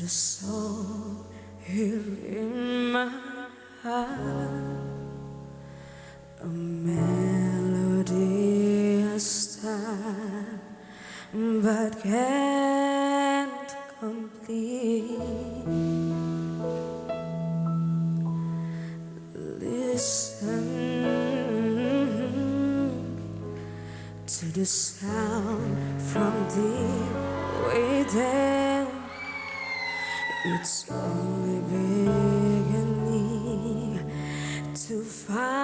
the soul here in my heart. A melody I start, but can't complete. Listen to the sound from deep within. It's only beginning to find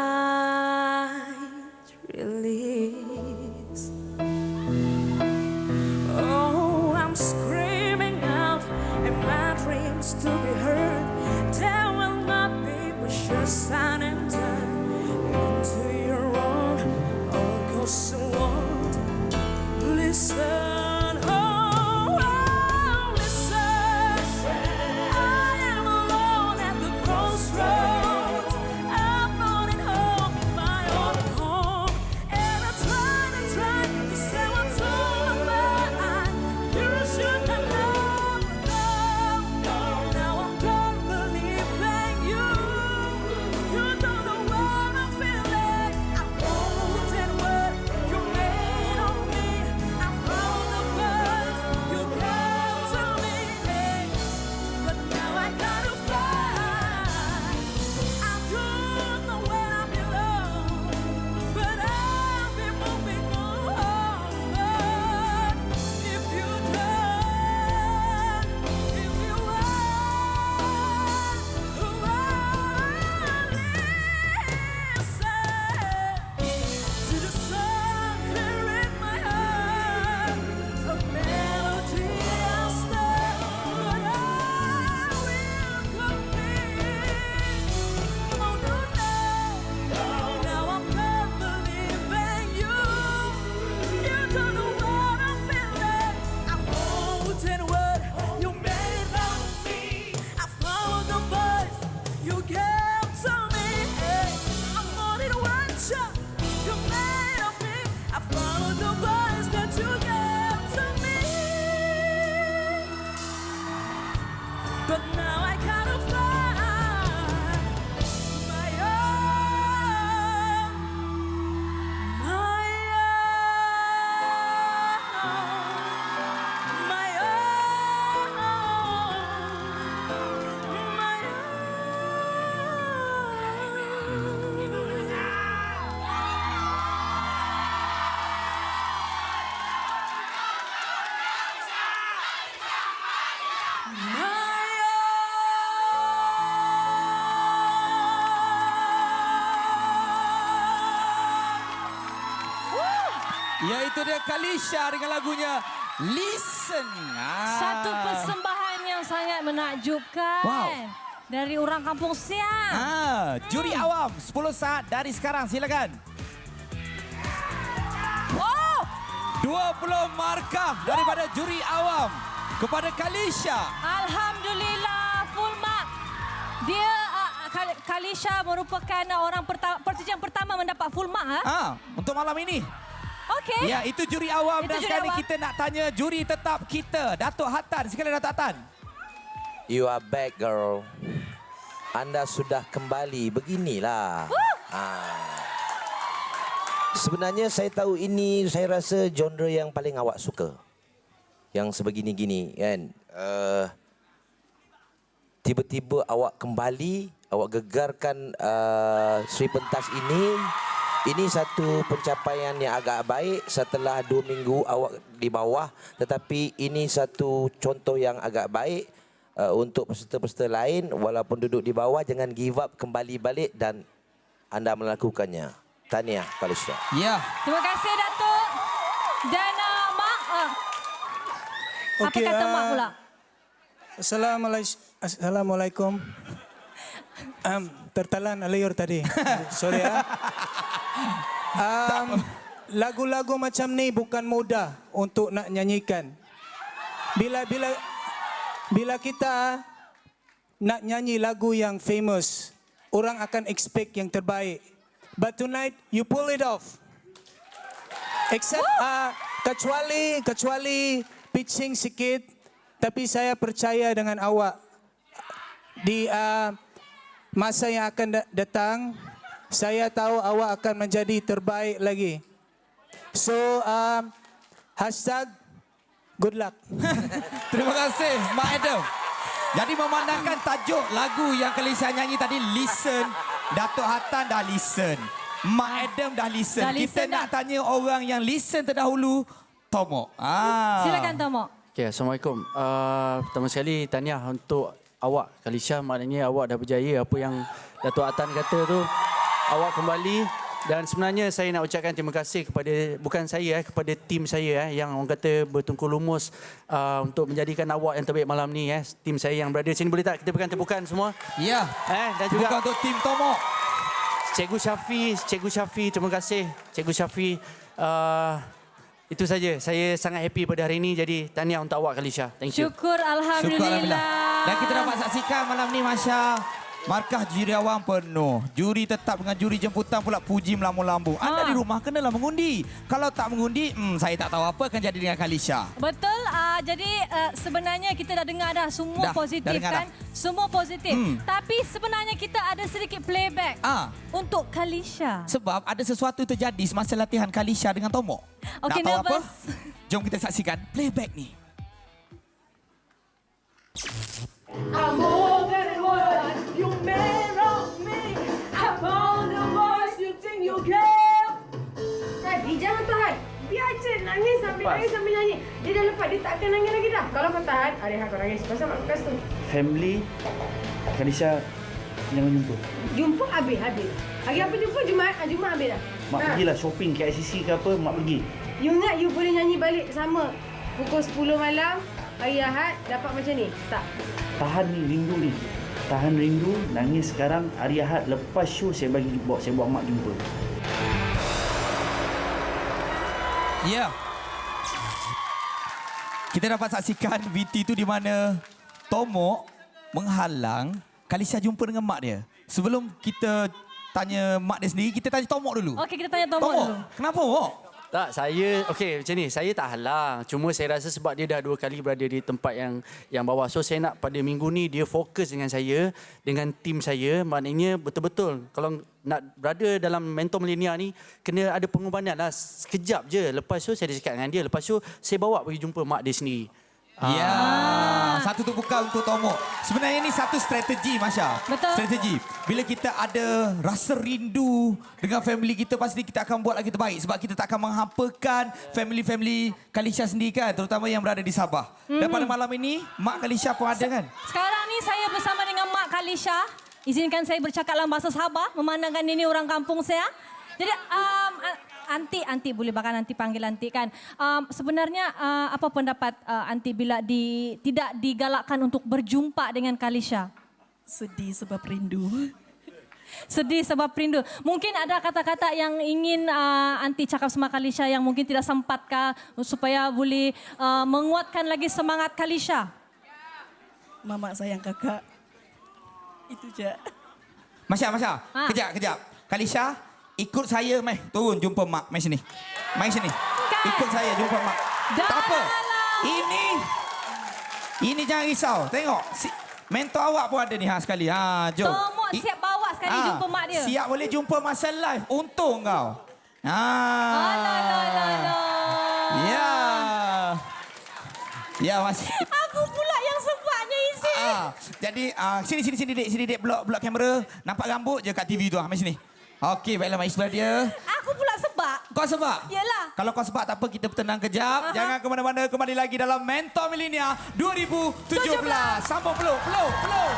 But Ya itu dia Kalisha dengan lagunya Listen. Ah. Satu persembahan yang sangat menakjubkan. Wow. Dari orang kampung Siam. Ah, juri awam 10 saat dari sekarang silakan. Oh, 20 markah daripada juri awam kepada Kalisha. Alhamdulillah full mark. Dia uh, Kal- Kalisha merupakan orang pertama pertujuan pertama mendapat full mark ha? Ah, untuk malam ini. Okey. Ya, itu juri awam Itu dan juri sekarang awam. kita nak tanya juri tetap kita, Datuk Hatan. Sekali Datuk Hatan. You are back, girl. Anda sudah kembali. Beginilah. Ah. Sebenarnya saya tahu ini saya rasa genre yang paling awak suka. Yang sebegini-gini kan. Uh, tiba-tiba awak kembali, awak gegarkan uh, Sri Pentas ini. Ini satu pencapaian yang agak baik setelah dua minggu awak di bawah. Tetapi ini satu contoh yang agak baik uh, untuk peserta-peserta lain. Walaupun duduk di bawah, jangan give up, kembali balik dan anda melakukannya. Tahniah, Kalisha. Ya. Terima kasih Datuk. Dan uh, Mak, uh, apa Okey, kata Mak ah, pula? Assalamualaikum. Assalamualaikum. Um, tertalan alayur tadi. Sorry ya. Um, lagu-lagu macam ni bukan mudah untuk nak nyanyikan. Bila bila bila kita nak nyanyi lagu yang famous, orang akan expect yang terbaik. But tonight you pull it off. Except uh, kecuali kecuali pitching sikit Tapi saya percaya dengan awak di uh, masa yang akan da- datang, saya tahu awak akan menjadi terbaik lagi. So, um, hashtag good luck. Terima kasih Mak Adam. Jadi memandangkan tajuk lagu yang Kalisa nyanyi tadi Listen. Datuk Hatan dah listen. Mak Adam dah listen. Dah Kita listen nak dah. tanya orang yang listen terdahulu. Tomo. Ah. Silakan Tomo. Okay, Assalamualaikum. Uh, pertama sekali tahniah untuk awak Kalisha. Maknanya awak dah berjaya apa yang Datuk Atan kata tu. Awak kembali dan sebenarnya saya nak ucapkan terima kasih kepada bukan saya eh kepada tim saya eh yang orang kata bertungku lumus uh, untuk menjadikan awak yang terbaik malam ni eh tim saya yang berada sini boleh tak kita berikan tepukan semua Ya. eh dan Juga untuk tim Tomo. Cikgu Syafi Cikgu Syafi terima kasih Cikgu Syafi uh, itu saja saya sangat happy pada hari ini jadi tahniah untuk awak Kalisha thank you Syukur Syukur Alhamdulillah. Alhamdulillah. Dan kita dapat saksikan malam ni Masya. Markah juri awam penuh. Juri tetap dengan juri jemputan pula puji melamu-lambu. Anda Ha. di rumah kenalah mengundi. Kalau tak mengundi, hmm, saya tak tahu apa akan jadi dengan Kalisha. Betul. Uh, jadi uh, sebenarnya kita dah dengar dah Dah, semua positif dah kan? Semua positif. Hmm. Tapi sebenarnya kita ada sedikit playback Ah. untuk Kalisha. Sebab ada sesuatu terjadi semasa latihan Kalisha dengan Tomo. Okey, Nak tahu apa? Jom kita saksikan playback ni. I'm Tadi jangan tahan. Biar je nangis sambil nangis sambil nyanyi. Dia dah lepas, dia tak akan nangis lagi dah. Kalau kau tahan, ada hak kau nangis. Pasal mak bekas tu. family Kalisha jangan jumpa. Jumpa habis, habis. Hari apa jumpa? Jumaat, ah, Jumaat habis dah. Mak Ha. pergilah shopping KLCC ke apa, mak pergi. You ingat you boleh nyanyi balik sama. Pukul 10 malam, hari Ahad, dapat macam ni? Tak. Tahan ni rindu ni. Tahan rindu, nangis sekarang hari Ahad lepas show saya bagi bawa saya bawa mak jumpa. Ya. Kita dapat saksikan VT tu di mana Tomo menghalang Kalisha jumpa dengan mak dia. Sebelum kita tanya mak dia sendiri, kita tanya Tomo dulu. Okey, kita tanya Tomo, Tomo, dulu. kenapa Mok? Tak, saya okey macam ni. Saya tak halang. Cuma saya rasa sebab dia dah dua kali berada di tempat yang yang bawah. So saya nak pada minggu ni dia fokus dengan saya, dengan tim saya. Maknanya betul-betul kalau nak berada dalam mentor milenial ni kena ada pengorbanan lah. Sekejap je. Lepas tu saya dah cakap dengan dia. Lepas tu saya bawa pergi jumpa mak dia sendiri. Ya, satu tumpukan untuk Tomo. Sebenarnya ini satu strategi Masya. Betul. Strategi. Bila kita ada rasa rindu dengan family kita, pasti kita akan buat lagi terbaik. Sebab kita tak akan menghampakan family-family Kalisha sendiri kan. Terutama yang berada di Sabah. Dan pada malam ini, Mak Kalisha pun ada kan? Sekarang ni saya bersama dengan Mak Kalisha. Izinkan saya bercakap dalam bahasa Sabah memandangkan ini orang kampung saya. Jadi um, Anti, Anti boleh bahkan Anti panggil Anti kan. Um, sebenarnya uh, apa pendapat uh, Anti bila di, tidak digalakkan untuk berjumpa dengan Kalisha? Sedih sebab rindu. Sedih sebab rindu. Mungkin ada kata-kata yang ingin uh, Anti cakap sama Kalisha yang mungkin tidak sempat kah supaya boleh uh, menguatkan lagi semangat Kalisha. Mama sayang kakak. Itu je. Masya, Masya. Ha. Kejap, kejap. Kalisha, ikut saya, Mai. Turun jumpa Mak. Mai sini. Mai sini. Kan? Ikut saya jumpa Mak. Dah tak apa. Ini, ini jangan risau. Tengok. Si, mentor awak pun ada ni ha, sekali. Ha, jom. Tomo I- siap bawa sekali Ah, jumpa mak dia. Siap boleh jumpa masa live. Untung kau. Ha. Alah, alah, alah, alah. Ya. Ya, masih. Aku pula yang sebabnya isi. Ah, jadi ah, sini sini sini dek, sini dek blok blok kamera. Nampak rambut je kat TV tu ah, mari sini. Okey, baiklah mai sebelah dia. Aku pula sebab. Kau sebab? Yalah. Kalau kau sebab tak apa, kita bertenang kejap. Aha. Jangan ke mana-mana, kembali lagi dalam Mentor Millennia 2017. 17. Sambung peluk, peluk, peluk.